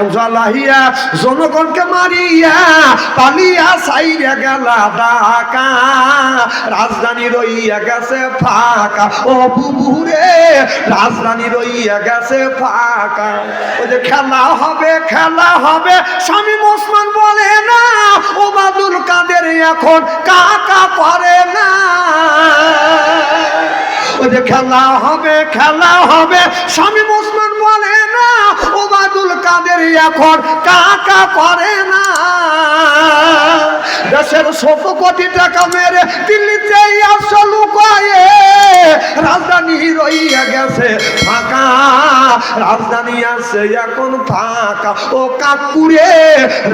আগুন জ্বালাইয়া জনগণকে মারিয়া, পালিয়া সাইরে গেলা রাজধানী রইয়া গেছে ফাঁকা। ও বুবুরে, রাজধানী রইয়া গেছে ফাঁকা। ওই যে খেলা হবে খেলা হবে, স্বামী ওসমান বলে না ও বাদুল কাদের এখন কাকা করে না। ওই যে খেলা হবে খেলা হবে, স্বামী ওসমান বলে না ও বাদুল কাদের এখন কাকা করে না। দেশের শত কোটি টাকা মেরে দিল্লিতে লুকায়ে রাজধানী রইয়া গেছে ফাঁকা। রাজধানী আছে এখন ফাঁকা। ও কাকুরে,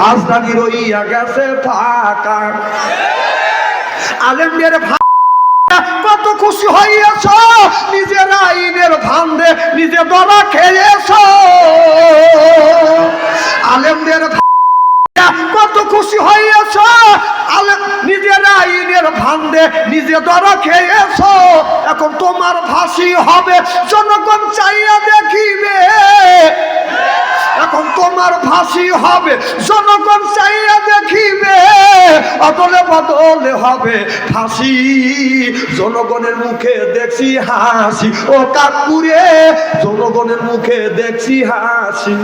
রাজধানী রইয়া গেছে ফাঁকা। আলেমদের কত খুশি হইয়াছ? নিজের আইনের ভান্দে নিজে দলা খেয়েছ। আলেমদের কত খুশি হইয়াছ? আলেম নিজের আইনের ভান্দে নিজে দরা খেয়েছ। এখন তোমার ফাঁসি হবে, জনগণ চাইয়া দেখিবে। এখন তোমার ফাঁসি হবে। জনগণ চাইয়া দেখিবে, অদলে বদলে হবে ফাঁসি। জনগণের মুখে দেখছি হাসি। ও কাকুরে, জনগণের মুখে দেখছি হাসি।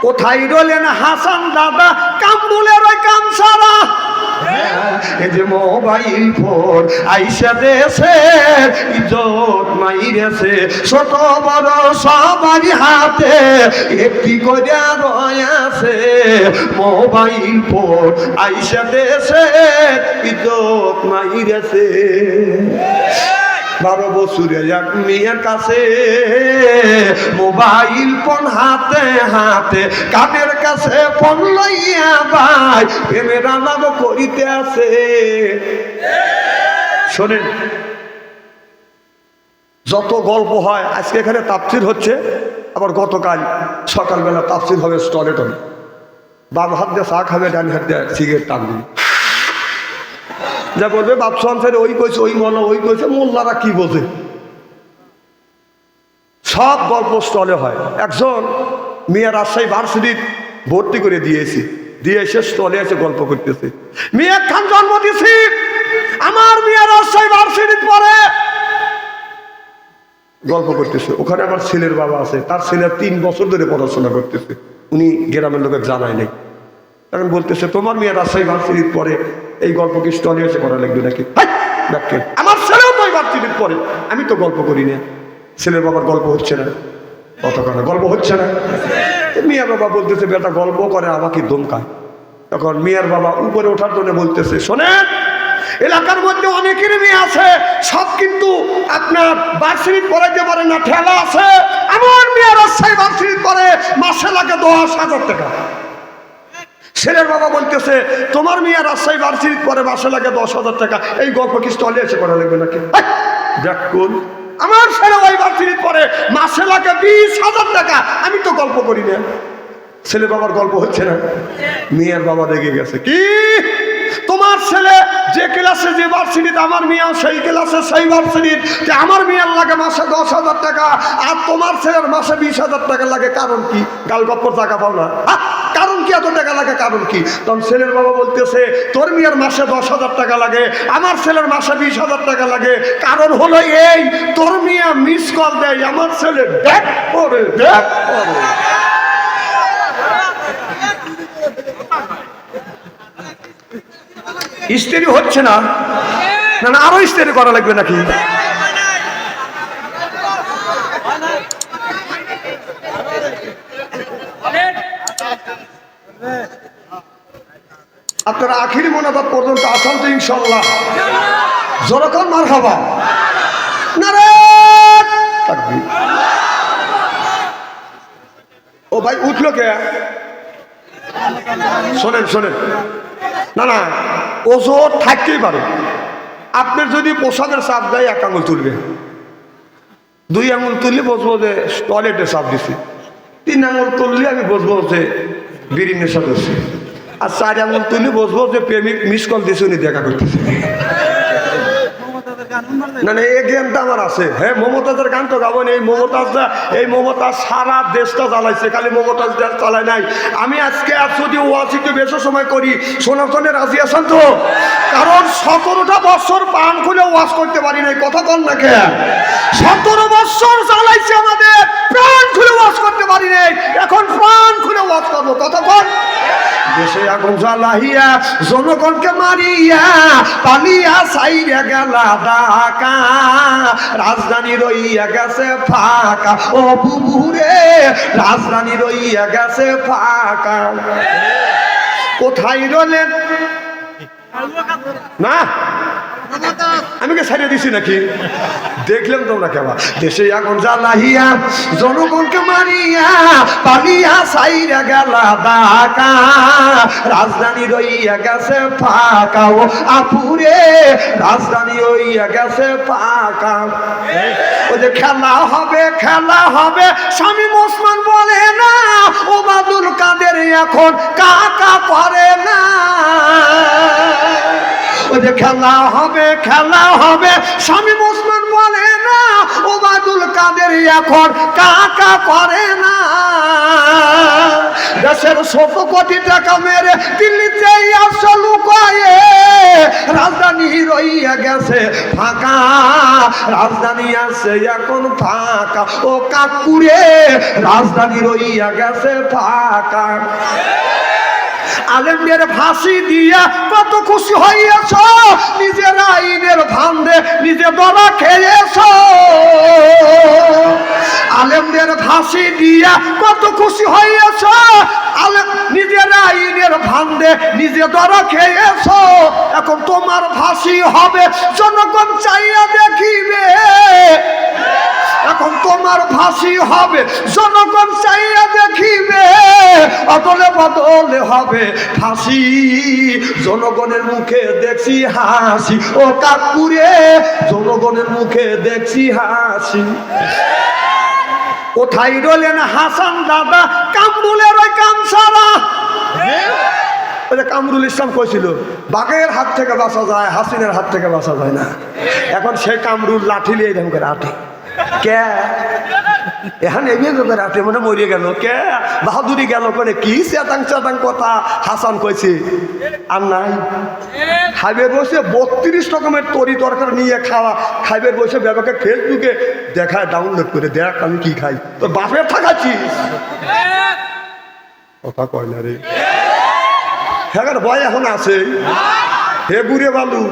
কোথায় রলেন হাসান দাদা? কামরুলের ওই কামসারা। এই যে মোবাইল ফোন আইসা দেশে ইজত মাইরেছে। ছোট বড় সবারই হাতে একটি করে রয়াছে। মোবাইল ফোন আইসা দেশে ইজত মাইরেছে। বারো বছরের এক মেয়ের কাছে মোবাইল ফোন হাতে হাতে, কানের কাছে ফোন লইয়া ভাই প্রেমের আলাদ করিতে আছে। শোনেন, যত গল্প হয়, আজকে এখানে তাপসির হচ্ছে, আবার গতকাল সকালবেলা তাপসির হবে স্টলে টলে। বাম হাত দিয়ে চা খাবে, ডান হাত দিয়ে সিগারেট টানবে। যা বলবে বাপসান ফের ওই কইছে, ওই মনে ওই কইছে, মোল্লারা কি বোঝে? সব গল্প স্টলে হয়। একজন মেয়ে রাজশাহী ভার্সিটির ভর্তি করে দিয়েছি, দিয়ে এসে স্টলে এসে গল্প করতেছে। মেয়ে খান জন্ম দিছি আমার মেয়ে রাজশাহী ভার্সিটির পরে গল্প করতেছে। ওখানে আমার ছেলের বাবা আছে, তার ছেলে তিন বছর ধরে পড়াশোনা করতেছে। উনি গ্রামের লোকের জানায় নাই। তখন বলতেছে, তোমার মেয়ে রাজশাহী ভার্সিটির পরে এই গল্প কি স্টলে এসে করা লাগবে নাকি। আমার ছেলেও তো এই ভার্সিটির পরে। আমি তো গল্প করি না। ছেলের বাবার গল্প হচ্ছে না। কত কথা। গল্প হচ্ছে না। মিয়া বাবা বলতেছে, বেটা, গল্প করে আমাকে ধমকায়। তখন মিয়ার বাবা উপরে ওঠার জন্য বলতেছে, শোনেন, এলাকার মধ্যে অনেকের মেয়ে আছে। সব কিন্তু আপনার বার্ষিক পড়াইতে পারে না, ঠেলা আছে। আমার মেয়ে রাজশাহী বার্ষিক পরে মাসে লাগে দশ হাজার টাকা। ছেলের বাবা বলতেছে তোমার মেয়ে রাজশাহী বার্ষিক পরে মাসে লাগে দশ হাজার টাকা। এই গল্প কি স্টলে এসে করা লাগবে নাকি? হাই! দেখ কোন। আমার ছেলে ওই বার্ষিক পরে মাসে লাগে বিশ হাজার টাকা। আমি তো গল্প করি না। ছেলে বাবার গল্প হচ্ছে না। মেয়ের বাবা রেগে গেছে। কি? তোমার ছেলে যে ক্লাসে যে ভার্সিটিতে আমার মেয়েও সেই ক্লাসে সেই ভার্সিটির যে আমার মেয়ের লাগে মাসে দশ হাজার টাকা। আর তোমার ছেলের মাসে বিশ হাজার টাকা লাগে। কারণ কি? গাল গপ্পর টাকা পাও না। কারণ কি এত টাকা লাগে কারণ কি? তখন ছেলের বাবা বলতেছে, তোর মেয়ের মাসে দশ হাজার টাকা লাগে, আমার ছেলের মাসে বিশ হাজার টাকা লাগে। কারণ হলো এই, তোর মেয়ে মিস কল দেয়, আমার ছেলে দেখ করে দেখ করে। স্ত্রী হচ্ছে না না, আরও স্ত্রী করা লাগবে নাকি? আপনারা আখিরি মোনাজাত পর্যন্ত আসাম তো ইনশাল্লাহ জনগণ মার তাকবীর। ও ভাই, উঠল কে? শোনেন শোনেন। না না, ওজোর থাকতেই পারে। আপনার যদি পোশাকের চাপ দেয়, এক আঙুল তুলবে। দুই আঙুল তুললে বসবো যে টয়লেটে চাপ দিছি। তিন আঙুল তুললে আমি বসবো যে বিড়ি নেশা করছি আর চার আঙুল তুললে বসবো যে প্রেমিক মিস কল দিছে উনি দেখা করতেছে। না না, এই জ্ঞানটা আমার আছে। হ্যাঁ মমতাজের গান তো গাবো এই মমতাজটা এই মমতাজ সারা দেশটা চালাইছে খালি মমতাজ দেশ চালায় নাই। আমি আজকে আর যদি ওয়াসিতে বেশি সময় করি সনাতনে রাজি আছেন তো? কারণ সতেরোটা বছর পান খুলে ওয়াশ করতে পারি নাই। কথা কন না কে? সতেরো বছর চালাইছে আমাদের। প্রাণ খুলে ওয়াশ করতে পারি নাই। এখন প্রাণ খুলে ওয়াশ করব। কথা কন। দেশে আগুন জ্বালাইয়া জনগণকে মারিয়া পালিয়া সাইরে গেলা ডাকা রাজধানী রইয়া গেছে ফাঁকা। ও বুবুরে, রাজধানী রইয়া গেছে ফাঁকা। কোথায় রলেন? না আমি কে ছাড়িয়ে দিছি নাকি? দেখলাম তোমরা কেমন। দেশে এখন জ্বালাইয়া, জনগণকে মারিয়া, পালিয়া সাইরা গেলা ডাকা রাজধানী রইয়া গেছে ফাঁকা। ও আপুরে রাজধানী রইয়া গেছে ফাঁকা। ও যে খেলা হবে খেলা হবে, স্বামী ওসমান বলে না। ও বাদুল কাদের এখন কাকা করে না। যে খেলা হবে খেলা হবে। স্বামী ওসমান বলে না ও বাদুল কাদের এখন কাকা করে না। দেশের শত কোটি টাকা মেরে দিল্লিতে লুকায়ে রাজধানী রইয়া গেছে ফাঁকা। রাজধানী আছে এখন ফাঁকা। ও কাকুরে, রাজধানী রইয়া গেছে ফাঁকা। আলেমদের ফাঁসি দিয়া কত খুশি হইয়াছ? নিজের আইনের ভান্ডে নিজে দলা খেয়েছ। আলেমদের ফাঁসি দিয়া কত খুশি হইয়াছ? আলেম নিজের আইনের ভান্ডে নিজে দরা খেয়েছ। এখন তোমার ফাঁসি হবে, জনগণ চাইয়া দেখিবে। এখন তোমার ফাঁসি হবে। জনগণ চাইয়া দেখিবে অদলে বদলে হবে ফাঁসি। জনগণের মুখে দেখছি হাসি। ও কাকুরে, জনগণের মুখে দেখছি হাসি। কোথায় রলেন হাসান দাদা? কামরুলের ওই কামসারা যে কামরুল ইসলাম কইছিল, বাঘের হাত থেকে বাঁচা যায়, হাসিনের হাত থেকে বাঁচা যায় না। এখন সে কামরুল লাঠি এরকম করে আঠে কে? এখন এগিয়ে যাবে রাতে মানে মরিয়ে গেল। কে? বাহাদুরি গেল কোনে? কি চেতাং চেতাং কথা হাসান কইছে? আর নাই। খাইবে বসে বত্রিশ রকমের তরি তরকারি নিয়ে খাওয়া। খাইবে বসে ব্যাপারকে ফেসবুকে দেখায় ডাউনলোড করে। দেখ আমি কি খাই। তোর বাপের থাকাচ্ছিস কথা কয় না রে। হ্যাঁ বয় এখন আছে। হে বুড়ে বালু।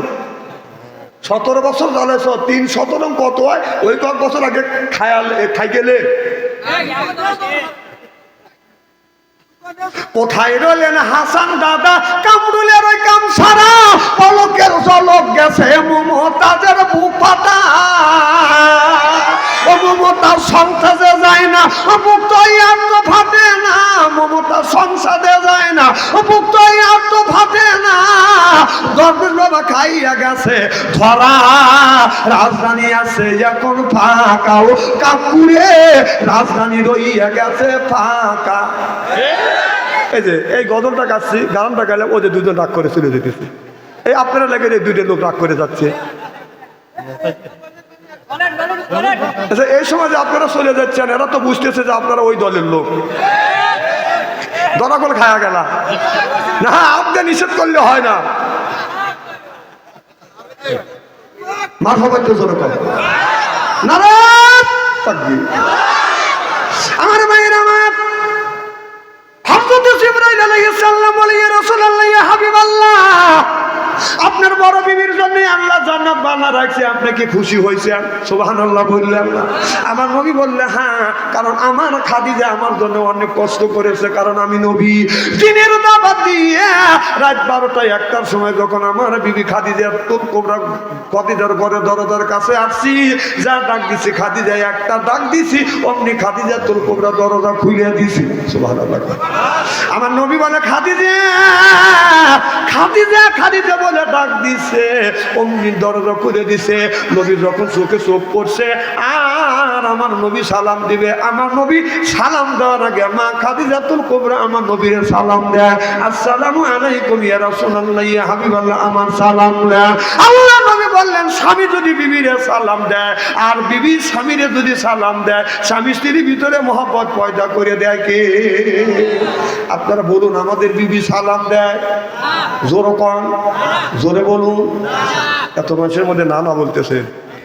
সতেরো বছর জ্বালেছ তিন সতেরো কত হয়? ওই কয়েক বছর আগে খায়াল খাই গেলে কোথায় রইলেন হাসান দাদা? কামরুলের ওই কাম সারা পলকের জলক গেছে মমতাজের বুক পাতা মমতার সংসারে যায় না বুক তো আর ফাটে না। মমতার সংসারে যায় না বুক তো তো ফাটে না। গেছে। রাজধানী আছে, এখন গেছে এই যে, এই গেলে করে চলে যেতেছে। এই আপনারা লেগে দুইটা লোক রাগ করে যাচ্ছে। আচ্ছা এই সময় যে আপনারা চলে যাচ্ছেন, এরা তো বুঝতেছে যে আপনারা ওই দলের লোক। দরা করে খায়া গেলা। না, আপনি নিষেধ করলে হয় না। আপনার বড় বিবির জন্য আল্লাহ জান্নাত বানা রাখছে। আপনি কি খুশি হয়েছেন? বললেন আমার নবী বললে হ্যাঁ কারণ আমার খাদিজা আমার জন্য অনেক কষ্ট করেছে, কারণ আমি নবী। দিনের রাত বারোটায় একটার সময় যখন আমার বিবি খাদিজা তোর কোবরা খাদিজার ঘরে দরজার কাছে আসছি, যা ডাক দিছি খাদিজা, একটা ডাক দিছি, অমনি খাদিজা তোর কোবরা দরজা খুলে দিছি। সুবহানাল্লাহ। আমার নবী বলে, খাদিজা খাদিজা খাদিজা বলে ডাক দিছে, অমনি দরজা খুলে দিছে, নবীর যখন চোখে চোখ পড়ছে আর আমার নবী সালাম দিবে। আমার নবী সালাম দেওয়ার আগে মা খাদিজাতুল কোবরা আমার নবীর সালাম দেয়। আসসালামু আলাইকুম ইয়া রাসূলুল্লাহ ইয়া হাবিবাল্লাহ আমার সালাম দেয়। আল্লাহ নবী বললেন স্বামী যদি বিবিরে সালাম দেয় আর বিবি স্বামীরে যদি সালাম দেয় স্বামী স্ত্রীর ভিতরে মহব্বত পয়দা করে দেয় কে? আপনারা বলুন আমাদের বিবি সালাম দেয়? জোরো কন জোরে বলুন। এত মানুষের মধ্যে না না বলতেছে।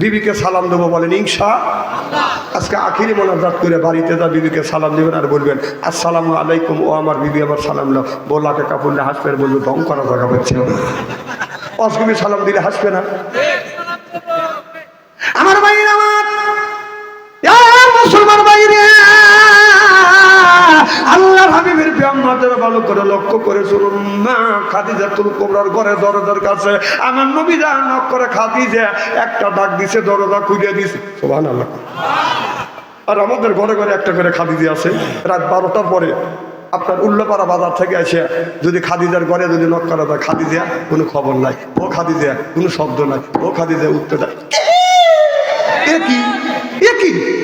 বিবিকে সালাম দেবো বলেন ইংসা আজকে আখিরি মোনাজাত করে বাড়িতে যা বিবিকে সালাম দেবেন আর বলবেন, আসসালামু আলাইকুম, ও আমার বিবি আমার সালাম লো বোলাকে কাপড় আর বলবে ভং করা জায়গা পাচ্ছে। অসগমি সালাম দিলে হাসবে না। আমার ভাইয়ের ভালো করে লক্ষ্য করে শুনুন কোবরার ঘরে কাছে। যা করে একটা ডাক দরজা খুলে আর আমাদের ঘরে ঘরে একটা করে খাদিজা আছে। রাত বারোটার পরে আপনার উল্লাপাড়া বাজার থেকে এসে যদি খাদিজার ঘরে যদি নক করা যায়, খাদিজা, কোনো খবর নাই। ও খাদিজা, কোনো শব্দ নাই। ও খাদিজা উঠতে যায়। এ কি?